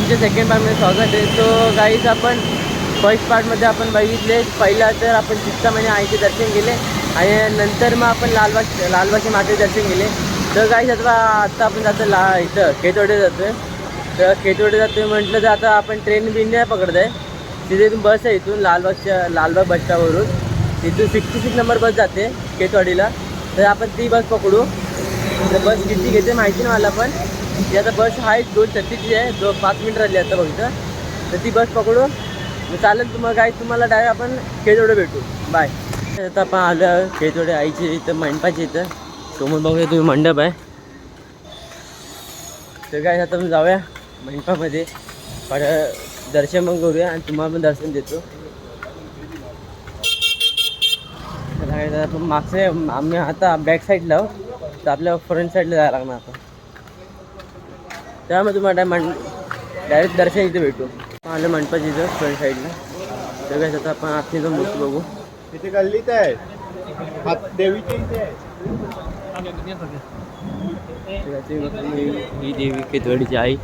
तुमच्या सेकंड पार्टमध्ये स्वागत आहे. तो गाईज आपण फर्स्ट पार्टमध्ये आपण बघितले. पहिला तर आपण चित्तामणी आईचे दर्शन केले आणि नंतर मग आपण लालबाग लालबागचे मातेचे दर्शन केले. तर गाईज आता आता आपण जातो ला इथं खेतवडे जातो तर खेतवडे जातो म्हटलं तर आता आपण ट्रेन बिन नाही पकडत आहे तिथे इथून बस आहे इथून लालबागच्या लालबाग बस स्टॉपवरून तिथून सिक्स्टी सिक्स नंबर बस जाते केतवाडीला तर आपण ती बस पकडू. तर बस किती घेते माहिती नाही मला पण. ती आता बस आहे दोन छत्तीसची आहे दो पाच मिनिट राहिली आता फक्त तर ती बस पकडू. मग चालेल तुम्हाला काय तुम्हाला डायरेक्ट आपण खेळजोडे भेटू. बाय आता आपण आलं खेळजोडे आईचे इथं मंडपाची इथं. समोर बघूया तुम्ही मंडप आहे. तर काय आता जाऊया मंडपामध्ये. पण दर्शन पण करूया आणि तुम्हाला पण दर्शन देतो. तर काय आपण मागचे आम्ही आता बॅक साईडला आहो. तर आपल्या फ्रंट साईडला जायला लागणार. त्यामुळे तुम्हाला मं डायरेक्ट दर्शन इथे भेटू. आलं मंडपाची इथं फ्रंट साईडला तर काय आता आपण आतली जाऊन मूर्ती बघू. तिथे गल्लीत आहे. हात देवीच्या इथे आहे. ही देवी केतवाडीची आई.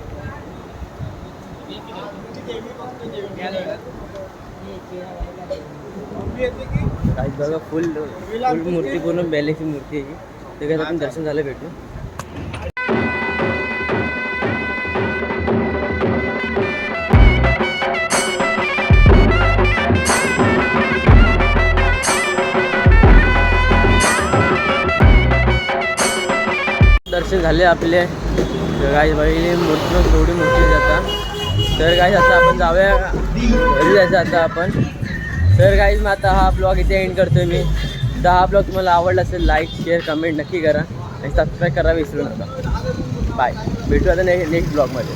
बघा फुल फुल मूर्ती पूर्ण बेलेची मूर्ती आहे काय आपण दर्शन झालं भेटू. दर्शन झाले आपले. तर काय मूर्ती थोडी मूर्ती जाता तर काय आता आपण जाऊया. घरी जायचं आता आपण. तर काहीच मग आता हा ब्लॉग इथे एंड करतोय मी. तर हा ब्लॉग तुम्हाला आवडला असेल लाईक शेअर कमेंट नक्की करा. आणि सबस्क्राईब करा विसरू नका. बाय भेटू आता ने नेक्स्ट ब्लॉगमध्ये